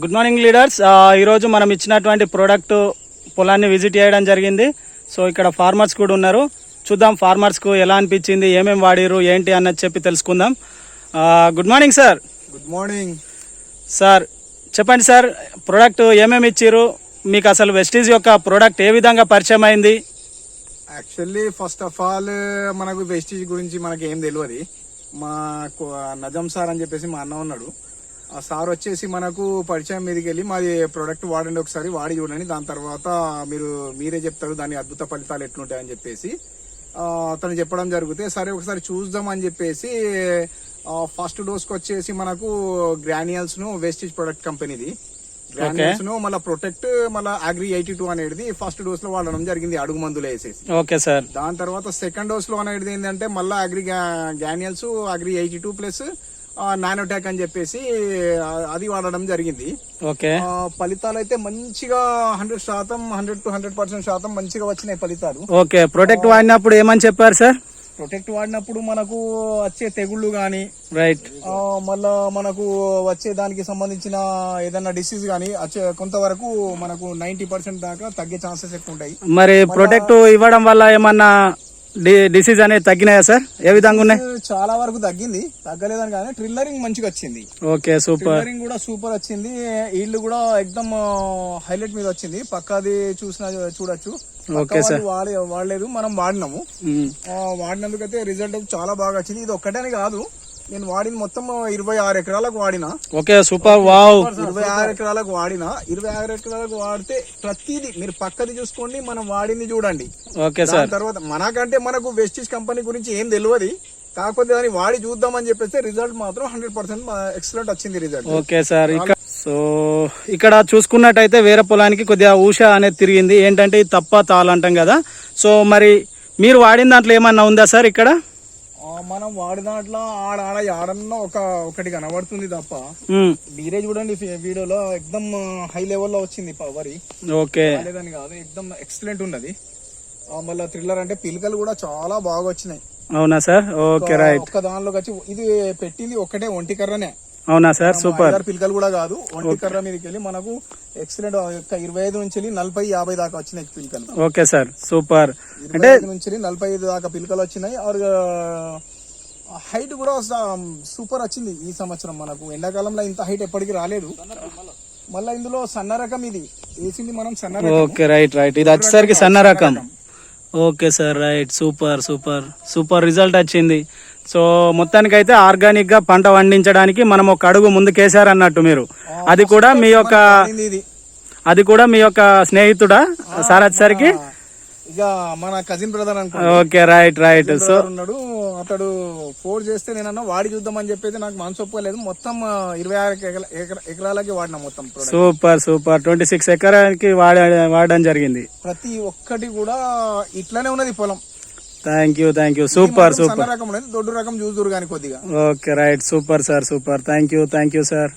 Good morning leaders ఈరోజు మనం ఇచ్చినటువంటి ప్రోడక్ట్ పొలాన్ని విజిట్ చేయడం జరిగింది. సో ఇక్కడ ఫార్మర్స్ కూడా ఉన్నారు. చూద్దాం ఫార్మర్స్కు ఎలా అనిపించింది ఏమేమి వాడిరు ఏంటి అన్నది చెప్పి తెలుసుకుందాం. Good morning sir good morning sir చెప్పండి సార్ ప్రోడక్ట్ ఏమేమి ఇచ్చిర్రు? మీకు అసలు వెస్టీజ్ యొక్క ప్రోడక్ట్ ఏ విధంగా పరిచయం అయింది? యాక్చువల్లీ ఫస్ట్ ఆఫ్ ఆల్ మనకు వెస్టీజ్ గురించి మనకి ఏం తెలియదు మా నజం సార్ అని చెప్పేసి మా అన్న ఉన్నాడు. ఆ సార్ వచ్చేసి మనకు పరిచయం మీదకి వెళ్ళి మాది ప్రోడక్ట్ వాడండి ఒకసారి వాడి చూడండి దాని తర్వాత మీరు మీరే చెప్తారు దాని అద్భుత ఫలితాలు ఎట్లుంటాయని చెప్పేసి. అతను చెప్పడం జరిగితే సరే ఒకసారి చూద్దాం అని చెప్పేసి ఫస్ట్ డోస్కి వచ్చేసి మనకు గ్రానియల్స్ను వేస్టేజ్ ప్రొడక్ట్ కంపెనీది ను మళ్ళీ ప్రొటెక్ట్ మళ్ళీ అగ్రి ఎయిటీ టూ అనేది ఫస్ట్ డోస్లో వాడడం జరిగింది అడుగు మందులు వేసేసి. ఓకే సార్ దాని తర్వాత సెకండ్ డోస్లో అనేది ఏంటంటే మళ్ళీ agri granules agri eighty two plus నానోటాక్ అని చెప్పేసి అది వాడడం జరిగింది. ఓకే ఫలితాలు అయితే మంచిగా హండ్రెడ్ శాతం హండ్రెడ్ టు హండ్రెడ్ పర్సెంట్ శాతం మంచిగా వచ్చినాయి ఫలితాలు. ఓకే ప్రొడక్ట్ వాడినప్పుడు ఏమని చెప్పారు సార్ ప్రొటెక్ట్ వాడినప్పుడు మనకు వచ్చే తెగుళ్ళు గాని రైట్ మళ్ళా మనకు వచ్చే దానికి సంబంధించిన ఏదైనా డిసీజ్ కానీ వచ్చే కొంతవరకు మనకు నైన్టీ పర్సెంట్ దాకా తగ్గే ఛాన్సెస్ ఎక్కువ ఉంటాయి మరి ప్రొటెక్ట్ ఇవ్వడం వల్ల ఏమన్నా డిసీజ్ అనేది తగ్గినాయా సార్? ఏ విధంగా ఉన్నాయి? చాలా వరకు తగ్గింది. తగ్గలేదని కానీ ట్రిల్లరింగ్ మంచిగా వచ్చింది. Okay super. ట్రిల్లరింగ్ కూడా సూపర్ వచ్చింది. ఇల్లు కూడా ఎక్దమ్ హైలైట్ మీద వచ్చింది. పక్కాది చూసిన చూడొచ్చు. Okay sir. వాడే వాడలేదు మనం వాడినాము. వాడినందుకైతే రిజల్ట్ చాలా బాగా వచ్చింది. ఇది ఒక్కటని కాదు నేను వాడింది మొత్తం ఇరవై ఆరు ఎకరాలకు వాడినా. Okay super wow. ఇరవై ఆరు ఎకరాలకు వాడినా. ఇరవై ఆరు ఎకరాలకు వాడితే ప్రతిదీ మీరు పక్కది చూసుకోండి మనం వాడింది చూడండి. Okay sir. తర్వాత మనకంటే మనకు వెస్టిజ్ కంపెనీ గురించి ఏం తెలియదు. కాకపోతే దాన్ని వాడి చూద్దామని చెప్పేస్తే రిజల్ట్ మాత్రం హండ్రెడ్ పర్సెంట్ ఎక్సలెంట్ వచ్చింది రిజల్ట్ ఓకే సార్. సో ఇక్కడ చూసుకున్నట్టయితే వేరే పొలానికి కొద్దిగా ఊష అనేది తిరిగింది. ఏంటంటే తప్ప తాళ అంటాం కదా. సో మరి మీరు వాడిన దాంట్లో ఏమన్నా ఉందా సార్ ఇక్కడ? మనం వాడిన దాంట్లో ఆడ ఆడ ఆడన్న ఒక ఒకటి కనబడుతుంది తప్ప. మీరే చూడండి వీడియోలో ఎక్దమ్ హై లెవెల్లో వచ్చింది పవర్. ఓకే. లేదని కాదు ఎక్దమ్ ఎక్సలెంట్ ఉన్నది. మళ్ళా థ్రిల్లర్ అంటే పిలకలు కూడా చాలా బాగా వచ్చినాయి. అవునా సార్? Okay right. ఒక్క దానిలోకి వచ్చి ఇది పెట్టింది ఒకటే ఒంటి కర్రనే. అవునా సార్? సూపర్. పిలకలు కూడా కాదు. ఒంటి కర్ర మీదకి వెళ్ళి మనకు ఎక్సలెంట్ ఇరవై ఐదు నుంచి నలభై యాభై దాకా వచ్చినాయి పిలకలు. Okay sir. సూపర్. ఐదు నుంచి నలభై ఐదు దాకా పిలకలు వచ్చినాయి. ఆర్ హైట్ కూడా సూపర్ వచ్చింది ఈ సంవత్సరం మనకు. ఎండాకాలంలో ఇంత హైట్ ఎప్పటికీ రాలేదు. మళ్ళా ఇందులో సన్న రకం ఇది. వేసింది మనం సన్న రకం ఓకే రైట్ రైట్. ఇది వచ్చేసరికి సన్న రకం. Okay sir right. Super super. Super result వచ్చింది. సో మొత్తానికైతే ఆర్గానిక్గా పంట పండించడానికి మనం ఒక అడుగు ముందుకేసారు అన్నట్టు మీరు అది కూడా మీ యొక్క అది కూడా మీ యొక్క స్నేహితుడా? సార్ వచ్చేసరికి ఇక మన కజిన్ బ్రదర్ అనుకో ఓకే రైట్ రైట్. సో ఉన్నాడు. అతడు ఫోర్ చేస్తే నేనన్నా వాడి చూద్దామని చెప్పేసి నాకు మనసు ఒప్పుకోలేదు. మొత్తం ఇరవై ఆరు ఎకర- ఎకర- ఎకరాలకి వాడినా మొత్తం. Super super. ట్వంటీ సిక్స్ ఎకరానికి వాడ వాడడం జరిగింది. ప్రతి ఒక్కటి కూడా ఇట్లానే ఉన్నది పొలం. Thank you thank you super super రకం దొడ్డు రకం కానీ కొద్దిగా. Okay right super sir super thank you thank you sir